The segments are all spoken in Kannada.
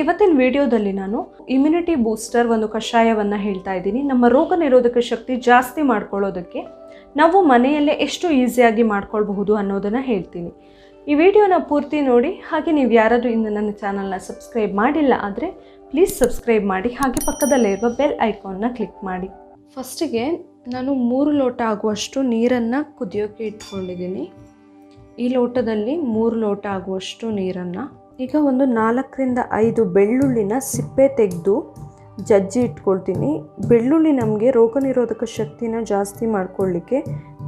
ಇವತ್ತಿನ ವಿಡಿಯೋದಲ್ಲಿ ನಾನು ಇಮ್ಯುನಿಟಿ ಬೂಸ್ಟರ್ ಒಂದು ಕಷಾಯವನ್ನು ಹೇಳ್ತಾ ಇದ್ದೀನಿ. ನಮ್ಮ ರೋಗ ನಿರೋಧಕ ಶಕ್ತಿ ಜಾಸ್ತಿ ಮಾಡ್ಕೊಳ್ಳೋದಕ್ಕೆ ನಾವು ಮನೆಯಲ್ಲೇ ಎಷ್ಟು ಈಸಿಯಾಗಿ ಮಾಡ್ಕೊಳ್ಬಹುದು ಅನ್ನೋದನ್ನು ಹೇಳ್ತೀನಿ. ಈ ವಿಡಿಯೋನ ಪೂರ್ತಿ ನೋಡಿ, ಹಾಗೆ ನೀವು ಯಾರಾದರೂ ಇನ್ನು ನನ್ನ ಚಾನಲ್ನ ಸಬ್ಸ್ಕ್ರೈಬ್ ಮಾಡಿಲ್ಲ ಆದರೆ ಪ್ಲೀಸ್ ಸಬ್ಸ್ಕ್ರೈಬ್ ಮಾಡಿ, ಹಾಗೆ ಪಕ್ಕದಲ್ಲೇ ಇರುವ ಬೆಲ್ ಐಕಾನ್ನ ಕ್ಲಿಕ್ ಮಾಡಿ. ಫಸ್ಟಿಗೆ ನಾನು ಮೂರು ಲೋಟ ಆಗುವಷ್ಟು ನೀರನ್ನು ಕುದಿಯೋಕ್ಕೆ ಇಟ್ಕೊಂಡಿದ್ದೀನಿ. ಈ ಲೋಟದಲ್ಲಿ ಮೂರು ಲೋಟ ಆಗುವಷ್ಟು ನೀರನ್ನು ಈಗ ಒಂದು ನಾಲ್ಕರಿಂದ ಐದು ಬೆಳ್ಳುಳ್ಳಿನ ಸಿಪ್ಪೆ ತೆಗೆದು ಜಜ್ಜಿ ಇಟ್ಕೊಳ್ತೀನಿ. ಬೆಳ್ಳುಳ್ಳಿ ನಮಗೆ ರೋಗ ನಿರೋಧಕ ಶಕ್ತಿನ ಜಾಸ್ತಿ ಮಾಡ್ಕೊಳ್ಳಿಕ್ಕೆ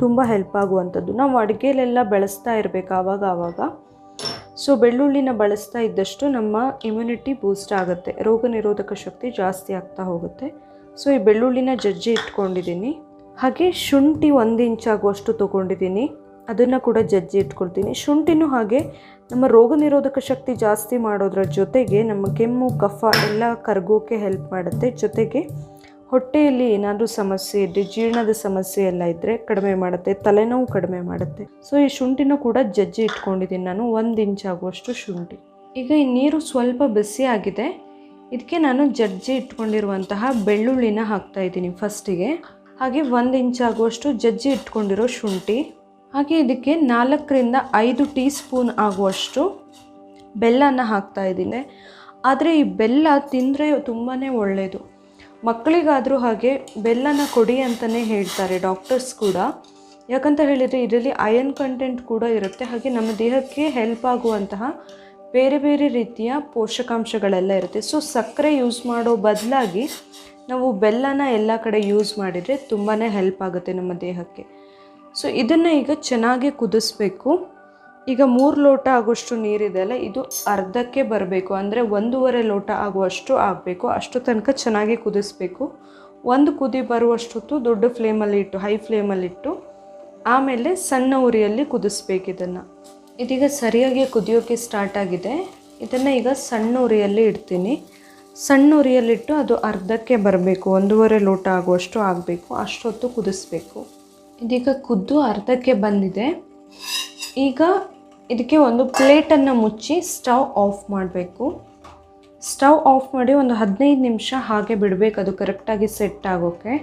ತುಂಬ ಹೆಲ್ಪ್ ಆಗುವಂಥದ್ದು. ನಾವು ಅಡುಗೆಲೆಲ್ಲ ಬಳಸ್ತಾ ಇರಬೇಕು ಆವಾಗ ಆವಾಗ. ಸೊ ಬೆಳ್ಳುಳ್ಳಿನ ಬಳಸ್ತಾ ಇದ್ದಷ್ಟು ನಮ್ಮ ಇಮ್ಯುನಿಟಿ ಬೂಸ್ಟ್ ಆಗುತ್ತೆ. ರೋಗ ನಿರೋಧಕ ಶಕ್ತಿ ಜಾಸ್ತಿ ಆಗ್ತಾ ಹೋಗುತ್ತೆ. ಸೊ ಈ ಬೆಳ್ಳುಳ್ಳಿನ ಜಜ್ಜಿ ಇಟ್ಕೊಂಡಿದ್ದೀನಿ. ಹಾಗೆ ಶುಂಠಿ ಒಂದು ಇಂಚ್ ಆಗುವಷ್ಟು ತೊಗೊಂಡಿದ್ದೀನಿ. ಅದನ್ನು ಕೂಡ ಜಜ್ಜಿ ಇಟ್ಕೊಳ್ತೀನಿ. ಶುಂಠಿನೂ ಹಾಗೆ ನಮ್ಮ ರೋಗ ನಿರೋಧಕ ಶಕ್ತಿ ಜಾಸ್ತಿ ಮಾಡೋದ್ರ ಜೊತೆಗೆ ನಮ್ಮ ಕೆಮ್ಮು, ಕಫ ಎಲ್ಲ ಕರಗೋಕೆ ಹೆಲ್ಪ್ ಮಾಡುತ್ತೆ. ಜೊತೆಗೆ ಹೊಟ್ಟೆಯಲ್ಲಿ ಏನಾದರೂ ಸಮಸ್ಯೆ ಇದ್ದರೆ ಜೀರ್ಣದ ಸಮಸ್ಯೆ ಎಲ್ಲ ಇದ್ದರೆ ಕಡಿಮೆ ಮಾಡುತ್ತೆ, ತಲೆನೋವು ಕಡಿಮೆ ಮಾಡುತ್ತೆ. ಸೊ ಈ ಶುಂಠಿನೂ ಕೂಡ ಜಜ್ಜಿ ಇಟ್ಕೊಂಡಿದ್ದೀನಿ ನಾನು, ಒಂದು ಇಂಚ್ ಆಗುವಷ್ಟು ಶುಂಠಿ. ಈಗ ಈ ನೀರು ಸ್ವಲ್ಪ ಬಿಸಿ ಆಗಿದೆ. ಇದಕ್ಕೆ ನಾನು ಜಜ್ಜಿ ಇಟ್ಕೊಂಡಿರುವಂತಹ ಬೆಳ್ಳುಳ್ಳಿನ ಹಾಕ್ತಾ ಇದ್ದೀನಿ ಫಸ್ಟಿಗೆ ಹಾಗೆ ಒಂದು ಇಂಚ್ ಆಗುವಷ್ಟು ಜಜ್ಜಿ ಇಟ್ಕೊಂಡಿರೋ ಶುಂಠಿ. ಹಾಗೆ ಇದಕ್ಕೆ ನಾಲ್ಕರಿಂದ ಐದು ಟೀ ಸ್ಪೂನ್ ಆಗುವಷ್ಟು ಬೆಲ್ಲನ ಹಾಕ್ತಾ ಇದ್ದೀನಿ. ಆದರೆ ಈ ಬೆಲ್ಲ ತಿಂದರೆ ತುಂಬಾ ಒಳ್ಳೆಯದು ಮಕ್ಕಳಿಗಾದರೂ ಹಾಗೆ ಬೆಲ್ಲನ ಕೊಡಿ ಅಂತಲೇ ಹೇಳ್ತಾರೆ ಡಾಕ್ಟರ್ಸ್ ಕೂಡ. ಯಾಕಂತ ಹೇಳಿದರೆ ಇದರಲ್ಲಿ ಅಯನ್ ಕಂಟೆಂಟ್ ಕೂಡ ಇರುತ್ತೆ. ಹಾಗೆ ನಮ್ಮ ದೇಹಕ್ಕೆ ಹೆಲ್ಪ್ ಆಗುವಂತಹ ಬೇರೆ ಬೇರೆ ರೀತಿಯ ಪೋಷಕಾಂಶಗಳೆಲ್ಲ ಇರುತ್ತೆ. ಸೊ ಸಕ್ಕರೆ ಯೂಸ್ ಮಾಡೋ ಬದಲಾಗಿ ನಾವು ಬೆಲ್ಲನ ಎಲ್ಲ ಕಡೆ ಯೂಸ್ ಮಾಡಿದರೆ ತುಂಬಾ ಹೆಲ್ಪ್ ಆಗುತ್ತೆ ನಮ್ಮ ದೇಹಕ್ಕೆ. ಸೊ ಇದನ್ನು ಈಗ ಚೆನ್ನಾಗಿ ಕುದಿಸ್ಬೇಕು. ಈಗ ಮೂರು ಲೋಟ ಆಗುವಷ್ಟು ನೀರಿದೆಯಲ್ಲ ಇದು ಅರ್ಧಕ್ಕೆ ಬರಬೇಕು. ಅಂದರೆ ಒಂದೂವರೆ ಲೋಟ ಆಗುವಷ್ಟು ಆಗಬೇಕು. ಅಷ್ಟು ತನಕ ಚೆನ್ನಾಗಿ ಕುದಿಸ್ಬೇಕು. ಒಂದು ಕುದಿ ಬರುವಷ್ಟೊತ್ತು ದೊಡ್ಡ ಫ್ಲೇಮಲ್ಲಿ ಇಟ್ಟು, ಹೈ ಫ್ಲೇಮಲ್ಲಿಟ್ಟು ಆಮೇಲೆ ಸಣ್ಣ ಉರಿಯಲ್ಲಿ ಕುದಿಸ್ಬೇಕು ಇದನ್ನು. ಇದೀಗ ಸರಿಯಾಗಿ ಕುದಿಯೋಕ್ಕೆ ಸ್ಟಾರ್ಟ್ ಆಗಿದೆ. ಇದನ್ನು ಈಗ ಸಣ್ಣ ಉರಿಯಲ್ಲಿ ಇಡ್ತೀನಿ. ಸಣ್ಣ ಉರಿಯಲ್ಲಿಟ್ಟು ಅದು ಅರ್ಧಕ್ಕೆ ಬರಬೇಕು. ಒಂದೂವರೆ ಲೋಟ ಆಗುವಷ್ಟು ಆಗಬೇಕು. ಅಷ್ಟೊತ್ತು ಕುದಿಸ್ಬೇಕು. ಇದೀಗ ಕುದ್ದು ಅರ್ಧಕ್ಕೆ ಬಂದಿದೆ. ಈಗ ಇದಕ್ಕೆ ಒಂದು ಪ್ಲೇಟನ್ನು ಮುಚ್ಚಿ ಸ್ಟವ್ ಆಫ್ ಮಾಡಬೇಕು. ಸ್ಟವ್ ಆಫ್ ಮಾಡಿ ಒಂದು ಹದಿನೈದು ನಿಮಿಷ ಹಾಗೆ ಬಿಡಬೇಕು, ಅದು ಕರೆಕ್ಟಾಗಿ ಸೆಟ್ ಆಗೋಕ್ಕೆ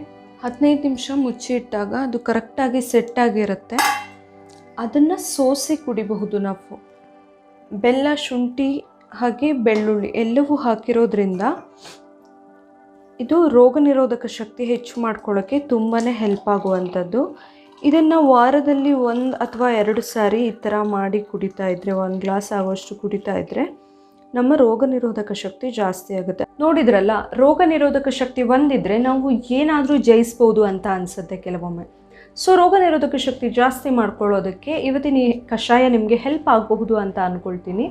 ಹದಿನೈದು ನಿಮಿಷ ಮುಚ್ಚಿ ಇಟ್ಟಾಗ ಅದು ಕರೆಕ್ಟಾಗಿ ಸೆಟ್ ಆಗಿರುತ್ತೆ. ಅದನ್ನು ಸೋಸಿ ಕುಡಿಬಹುದು ನಾವು. ಬೆಲ್ಲ, ಶುಂಠಿ ಹಾಗೆ ಬೆಳ್ಳುಳ್ಳಿ ಎಲ್ಲವೂ ಹಾಕಿರೋದ್ರಿಂದ ಇದು ರೋಗ ನಿರೋಧಕ ಶಕ್ತಿ ಹೆಚ್ಚು ಮಾಡ್ಕೊಳ್ಳೋಕ್ಕೆ ತುಂಬಾ ಹೆಲ್ಪ್ ಆಗುವಂಥದ್ದು. ಇದನ್ನು ವಾರದಲ್ಲಿ ಒಂದು ಅಥವಾ ಎರಡು ಸಾರಿ ಈ ಥರ ಮಾಡಿ ಕುಡಿತಾ ಇದ್ದರೆ ಒಂದು ಗ್ಲಾಸ್ ಆಗೋಷ್ಟು ಕುಡಿತಾ ಇದ್ದರೆ ನಮ್ಮ ರೋಗ ನಿರೋಧಕ ಶಕ್ತಿ ಜಾಸ್ತಿ ಆಗುತ್ತೆ. ನೋಡಿದ್ರಲ್ಲ, ರೋಗ ನಿರೋಧಕ ಶಕ್ತಿ ಒಂದಿದ್ರೆ ನಾವು ಏನಾದರೂ ಜಯಿಸ್ಬೋದು ಅಂತ ಅನಿಸುತ್ತೆ ಕೆಲವೊಮ್ಮೆ. ಸೊ ರೋಗ ನಿರೋಧಕ ಶಕ್ತಿ ಜಾಸ್ತಿ ಮಾಡ್ಕೊಳ್ಳೋದಕ್ಕೆ ಇವತ್ತಿನ ಕಷಾಯ ನಿಮಗೆ ಹೆಲ್ಪ್ ಆಗಬಹುದು ಅಂತ ಅಂದ್ಕೊಳ್ತೀನಿ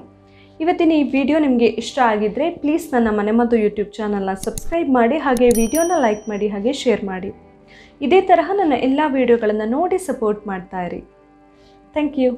ಇವತ್ತಿನ ಈ ವಿಡಿಯೋ ನಿಮಗೆ ಇಷ್ಟ ಆಗಿದ್ದರೆ ಪ್ಲೀಸ್ ನನ್ನ ಮನೆ ಮದ್ದು ಯೂಟ್ಯೂಬ್ ಚಾನಲ್ನ ಸಬ್ಸ್ಕ್ರೈಬ್ ಮಾಡಿ ಹಾಗೆ ವಿಡಿಯೋನ ಲೈಕ್ ಮಾಡಿ ಹಾಗೆ ಶೇರ್ ಮಾಡಿ. ಇದೇ ತರಹ ನನ್ನ ಎಲ್ಲ ವಿಡಿಯೋಗಳನ್ನು ನೋಡಿ ಸಪೋರ್ಟ್ ಮಾಡ್ತಾ ಇರಿ. Thank you